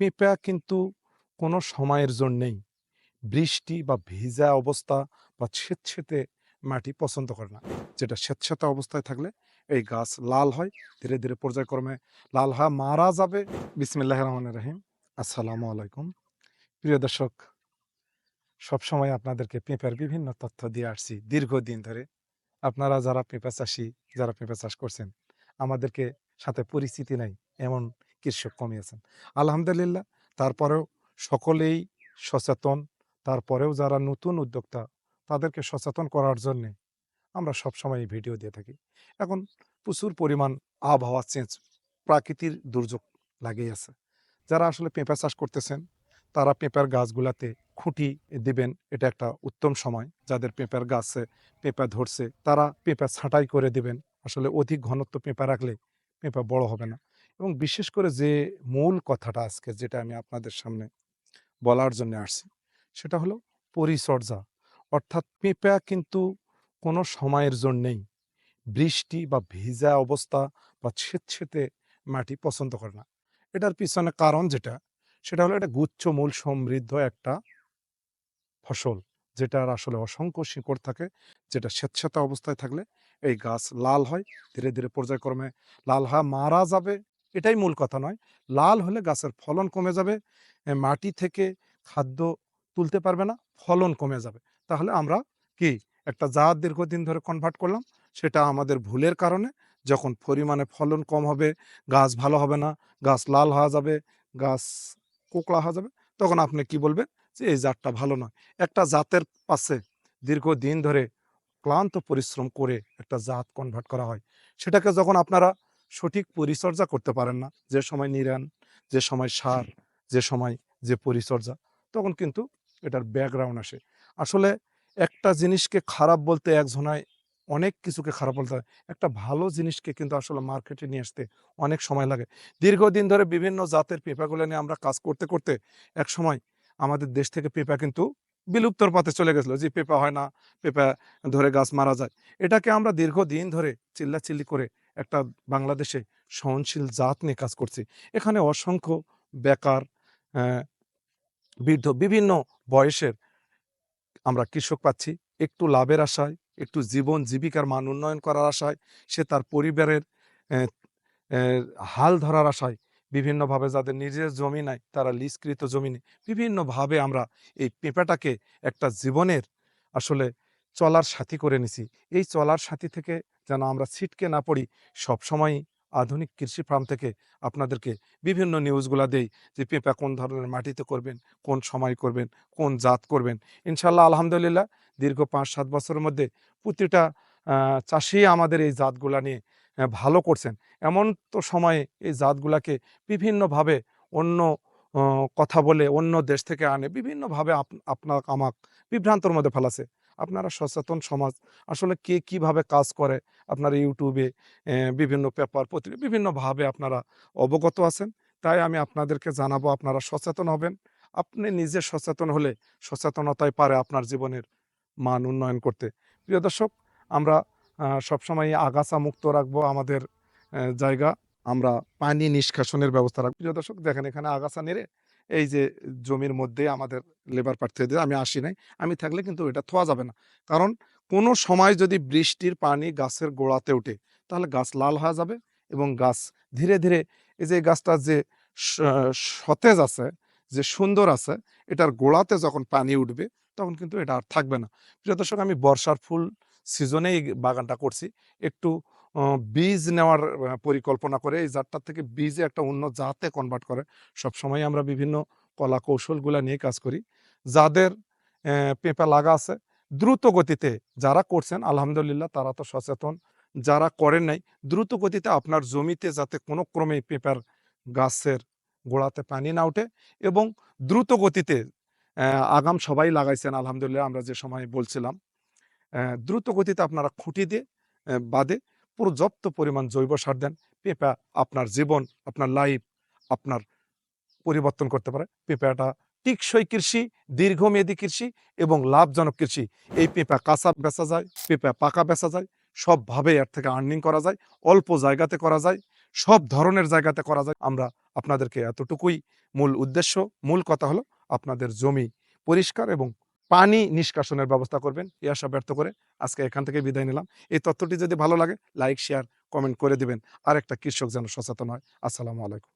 পেঁপা কিন্তু কোনো সময়ের জন্যেই বৃষ্টি বা ভিজা অবস্থা বা স্বেচ্ছেতে মাটি পছন্দ করে না। যেটা স্বেচ্ছেতা অবস্থায় থাকলে এই গাছ লাল হয়, ধীরে ধীরে পর্যায়ক্রমে লাল হয় মারা যাবে। বিসমিল্লাহ রহমান রহিম। আসসালামু আলাইকুম। প্রিয় দর্শক, সবসময় আপনাদেরকে পেঁপের বিভিন্ন তথ্য দিয়ে আসছি দীর্ঘদিন ধরে। আপনারা যারা পেঁপা চাষি, যারা পেঁপা চাষ করছেন, আমাদেরকে সাথে পরিচিতি নাই, এমন কৃষক কমিয়েছেন। আলহামদুলিল্লাহ, তারপরেও সকলেই সচেতন, তারপরেও যারা নতুন উদ্যোক্তা, তাদেরকে সচেতন করার জন্যে আমরা সবসময় এই ভিডিও দিয়ে থাকি। এখন প্রচুর পরিমাণ আবহাওয়া চেঞ্জ, প্রাকৃতির দুর্যোগ লাগেই আছে। যারা আসলে পেঁপা চাষ করতেছেন, তারা পেঁপার গাছগুলাতে খুঁটি দিবেন, এটা একটা উত্তম সময়। যাদের পেঁপার গাছে পেঁপা ধরছে, তারা পেঁপা ছাঁটাই করে দিবেন। আসলে অধিক ঘনত্ব পেঁপা রাখলে পেঁপা বড় হবে না। এবং বিশেষ করে যে মূল কথাটা আজকে যেটা আমি আপনাদের সামনে বলার জন্য আসছি, সেটা হলো পরিচর্যা। অর্থাৎ পেঁপা কিন্তু কোনো সময়ের জন্যেই বৃষ্টি বা ভিজা অবস্থা বা স্বেচ্ছেতে মাটি পছন্দ করে না। এটার পিছনে কারণ যেটা, সেটা হলো এটা গুচ্ছ মূল সমৃদ্ধ একটা ফসল, যেটার আসলে অসংখ্য শিকড় থাকে, যেটা স্বেচ্ছাতা অবস্থায় থাকলে এই গাছ লাল হয়, ধীরে ধীরে পর্যায়ক্রমে লাল হয় মারা যাবে এটাই মূল কথা নয়। লাল হলে গাছের ফলন কমে যাবে মাটি থেকে খাদ্য তুলতে পারবে না, ফলন কমে যাবে। তাহলে আমরা কি একটা জাত দীর্ঘদিন ধরে কনভার্ট করলাম, সেটা আমাদের ভুলের কারণে যখন পরিমাণে ফলন কম হবে, গাছ ভালো হবে না, গাছ লাল হওয়া যাবে, গাছ কোকড়া হওয়া যাবে, তখন আপনি কি বলবেন যে এই জাতটা ভালো নয়। একটা জাতের পাশে দীর্ঘদিন ধরে ক্লান্ত পরিশ্রম করে একটা জাত কনভার্ট করা হয়। সেটাকে যখন আপনারা সঠিক পরিচর্যা করতে পারেন না। যে সময় নিরান যে সময় সার যে সময় যে পরিচর্যা তখন কিন্তু এটার ব্যাকগ্রাউন্ড আসে। আসলে একটা জিনিসকে খারাপ বলতে একজনায় অনেক কিছুকে খারাপ বলতে হয়। একটা ভালো জিনিসকে কিন্তু আসলে মার্কেটে নিয়ে আসতে অনেক সময় লাগে। দীর্ঘদিন ধরে বিভিন্ন জাতের পেঁপাগুলো নিয়ে আমরা কাজ করতে করতে এক সময় আমাদের দেশ থেকে পেঁপা কিন্তু বিলুপ্তর পথে চলে গেছিল। যে পেঁপা হয় না পেঁপা ধরে গাছ মারা যায়। এটাকে আমরা দীর্ঘদিন ধরে চিল্লাচিল্লি করে একটা বাংলাদেশে সহনশীল জাত নিয়ে কাজ করছি। এখানে অসংখ্য বেকার বৃদ্ধ, বিভিন্ন বয়সের আমরা কৃষক পাচ্ছি। একটু লাভের আশায়, একটু জীবন জীবিকার মান উন্নয়ন করার আশায়, সে তার পরিবারের হাল ধরার আশায়, বিভিন্নভাবে যাদের নিজের জমি নাই, তারা লিজকৃত জমি নেই বিভিন্নভাবে আমরা এই পেঁপাটাকে একটা জীবনের আসলে চলার সাথী করে নিছি। এই চলার সাথী থেকে যেন আমরা ছিটকে না পড়ি সবসময় আধুনিক কৃষি ফার্ম থেকে আপনাদেরকে বিভিন্ন নিউজগুলা দেই যে, পেঁপা কোন ধরনের মাটিতে করবেন, কোন সময় করবেন, কোন জাত করবেন। ইনশাল্লাহ, আলহামদুলিল্লাহ, দীর্ঘ পাঁচ সাত বছরের মধ্যে প্রতিটা চাষি আমাদের এই জাতগুলা নিয়ে ভালো করছেন। এমন তো সময়ে এই জাতগুলাকে বিভিন্নভাবে অন্য কথা বলে অন্য দেশ থেকে আনে, বিভিন্নভাবে আপ- আপনার আমাক বিভ্রান্তর মধ্যে ফেলাছে। আপনারা সচেতন সমাজ, আসলে কে কীভাবে কাজ করে? আপনারা ইউটিউবে বিভিন্ন পেপার পত্রিকা বিভিন্নভাবে আপনারা অবগত আছেন। তাই আমি আপনাদেরকে জানাব, আপনারা সচেতন হবেন। আপনি নিজে সচেতন হলে সচেতনতাই পারে আপনার জীবনের মান উন্নয়ন করতে। প্রিয় দর্শক, আমরা সবসময় আগাছা মুক্ত রাখব আমাদের জায়গা। আমরা পানি নিষ্কাশনের ব্যবস্থা রাখব। প্রিয় দর্শক, দেখেন এখানে আগাছা নেড়ে এই যে জমির মধ্যে আমাদের লেবার দিয়ে আমি আসি নাই। আমি থাকলে কিন্তু এটা থোয়া যাবে না। কারণ কোনো সময় যদি বৃষ্টির পানি গাছের গোড়াতে ওঠে, তাহলে গাছ লাল হয়ে যাবে এবং গাছ ধীরে ধীরে এই যে গাছটা যে সতেজ আছে, যে সুন্দর আছে, এটার গোড়াতে যখন পানি উঠবে, তখন কিন্তু এটা আর থাকবে না। প্রিয় দর্শক, আমি বর্ষার ফুল সিজনে এই বাগানটা করছি। একটু বীজ নেওয়ার পরিকল্পনা করে এই জাতটার থেকে বীজে একটা অন্য জাতে কনভার্ট করে। সবসময় আমরা বিভিন্ন কলা কৌশলগুলা নিয়ে কাজ করি। যাদের পেঁপা লাগা আছে, দ্রুত গতিতে যারা করছেন, আলহামদুলিল্লাহ তারা তো সচেতন। যারা করেন নাই, দ্রুত গতিতে আপনার জমিতে যাতে কোনো ক্রমে পেঁপার গাছের গোড়াতে পানি না ওঠে এবং দ্রুত গতিতে আগাম সবাই লাগাইছেন, আলহামদুলিল্লাহ আমরা যে সময় বলছিলাম দ্রুত গতিতে আপনারা খুঁটি দিয়ে বাদে পর্যাপ্ত পরিমাণ জৈব সার দেন। পেঁপা আপনার জীবন, আপনার লাইফ আপনার পরিবর্তন করতে পারে। পেঁপাটা টিকসই কৃষি, দীর্ঘমেয়াদী কৃষি এবং লাভজনক কৃষি। এই পেঁপা কাঁচা বেচা যায়, পেঁপা পাকা বেচা যায় সবভাবে এর থেকে আর্নিং করা যায়, অল্প জায়গাতে করা যায়, সব ধরনের জায়গাতে করা যায়। আমরা আপনাদেরকে এতটুকুই মূল উদ্দেশ্য, মূল কথা হলো আপনাদের জমি পরিষ্কার এবং পানি নিষ্কাশনের ব্যবস্থা করবেন। এই আশা ব্যর্থ করে আজকে এখান থেকে বিদায় নিলাম। এই তথ্যটি যদি ভালো লাগে, লাইক, শেয়ার, কমেন্ট করে দিবেন। আর একটা কৃষক যেন সচেতন হয়। আসসালামু আলাইকুম।